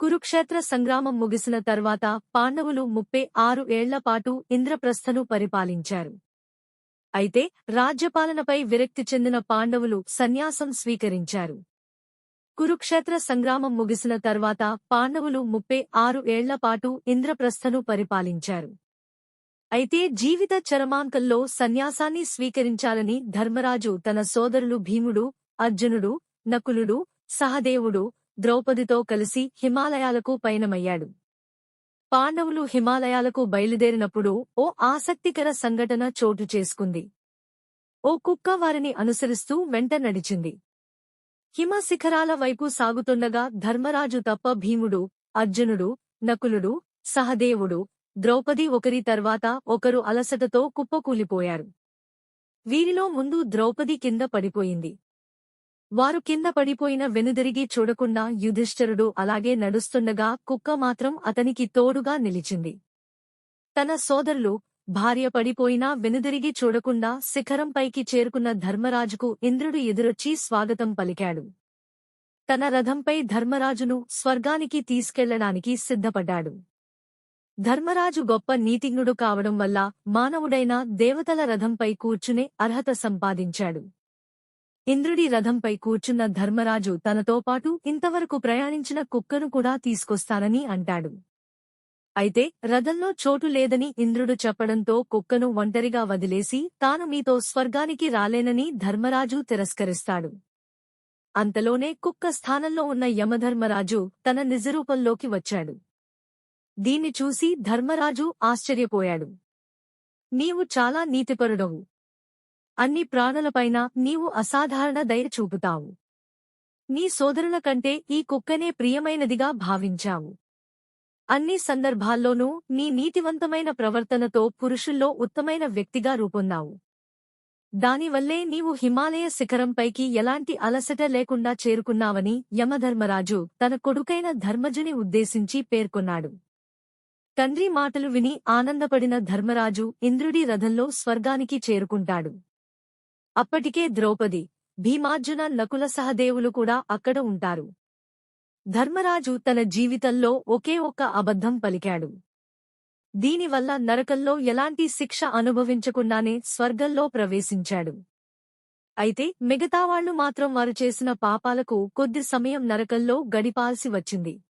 కురుక్షేత్ర సంగ్రామం ముగిసిన తర్వాత పాండవులు ముప్పై ఆరు ఏళ్ళపాటు ఇంద్రప్రస్థను పరిపాలించారు. అయితే రాజ్యపాలనపై విరక్తి చెందిన పాండవులు సన్యాసం స్వీకరించారు. కురుక్షేత్ర సంగ్రామం ముగిసిన తర్వాత పాండవులు ముప్పై ఆరు ఏళ్ళపాటు ఇంద్రప్రస్థను పరిపాలించారు. అయితే జీవిత చరమాంకంలో సన్యాసాన్ని స్వీకరించాలని ధర్మరాజు తన సోదరులు భీముడు అర్జునుడు నకులుడు సహదేవుడు ద్రౌపదితో కలిసి హిమాలయాలకు పయనమయ్యాడు. పాండవులు హిమాలయాలకు బయలుదేరినప్పుడు ఓ ఆసక్తికర సంఘటన చోటు చేసుకుంది. ఓ కుక్క వారిని అనుసరిస్తూ వెంట నడిచింది. హిమ శిఖరాల వైపు సాగుతుండగా ధర్మరాజు తప్ప భీముడు అర్జునుడు నకులుడు సహదేవుడు ద్రౌపది ఒకరి తర్వాత ఒకరు అలసటతో కుప్పకూలిపోయారు. వీరిలో ముందు ద్రౌపది కింద పడిపోయింది. వారు కింద పడిపోయిన వెనుదిరిగి చూడకుండా యుధిష్ఠరుడు అలాగే నడుస్తుండగా కుక్క మాత్రం అతనికి తోడుగా నిలిచింది. తన సోదరులు భార్య పడిపోయినా వెనుదిరిగి చూడకుండా శిఖరంపైకి చేరుకున్న ధర్మరాజుకు ఇంద్రుడు ఎదురొచ్చి స్వాగతం పలికాడు. తన రథంపై ధర్మరాజును స్వర్గానికి తీసుకెళ్ళడానికి సిద్ధపడ్డాడు. ధర్మరాజు గొప్ప నీతిజ్ఞుడు కావడం వల్ల మానవుడైన దేవతల రథంపై కూర్చునే అర్హత సంపాదించాడు. ఇంద్రుడి రథంపై కూర్చున్న ధర్మరాజు తనతో పాటు ఇంతవరకు ప్రయాణించిన కుక్కను కూడా తీసుకొస్తానని అంటాడు. అయితే రథంలో చోటు లేదని ఇంద్రుడు చెప్పడంతో కుక్కను ఒంటరిగా వదిలేసి తాను మీతో స్వర్గానికి రాలేనని ధర్మరాజు తిరస్కరిస్తాడు. అంతలోనే కుక్క స్థానంలో ఉన్న యమధర్మరాజు తన నిజరూపంలోకి వచ్చాడు. దీన్ని చూసి ధర్మరాజు ఆశ్చర్యపోయాడు. నీవు చాలా నీతిపరుడవు. అన్ని ప్రాణులపైన నీవు అసాధారణ దయ చూపుతావు. నీ సోదరుల కంటే ఈ కుక్కనే ప్రియమైనదిగా భావించావు. అన్ని సందర్భాల్లోనూ నీ నీతివంతమైన ప్రవర్తనతో పురుషుల్లో ఉత్తమైన వ్యక్తిగా రూపొందావు. దానివల్లే నీవు హిమాలయ శిఖరంపైకి ఎలాంటి అలసట లేకుండా చేరుకున్నావని యమధర్మరాజు తన కొడుకైన ధర్మజుని ఉద్దేశించి పేర్కొన్నాడు. తండ్రి మాటలు విని ఆనందపడిన ధర్మరాజు ఇంద్రుడి రథంలో స్వర్గానికి చేరుకుంటాడు. అప్పటికే ద్రౌపది భీమార్జున నకుల సహదేవులు కూడా అక్కడ ఉంటారు. ధర్మరాజు తన జీవితంలో ఒకే ఒక్క అబద్ధం పలికాడు. దీనివల్ల నరకంలో ఎలాంటి శిక్ష అనుభవించకుండానే స్వర్గంలో ప్రవేశించాడు. అయితే మిగతావాళ్ళు మాత్రం వారు చేసిన పాపాలకు కొద్ది సమయం నరకంలో గడిపాల్సి వచ్చింది.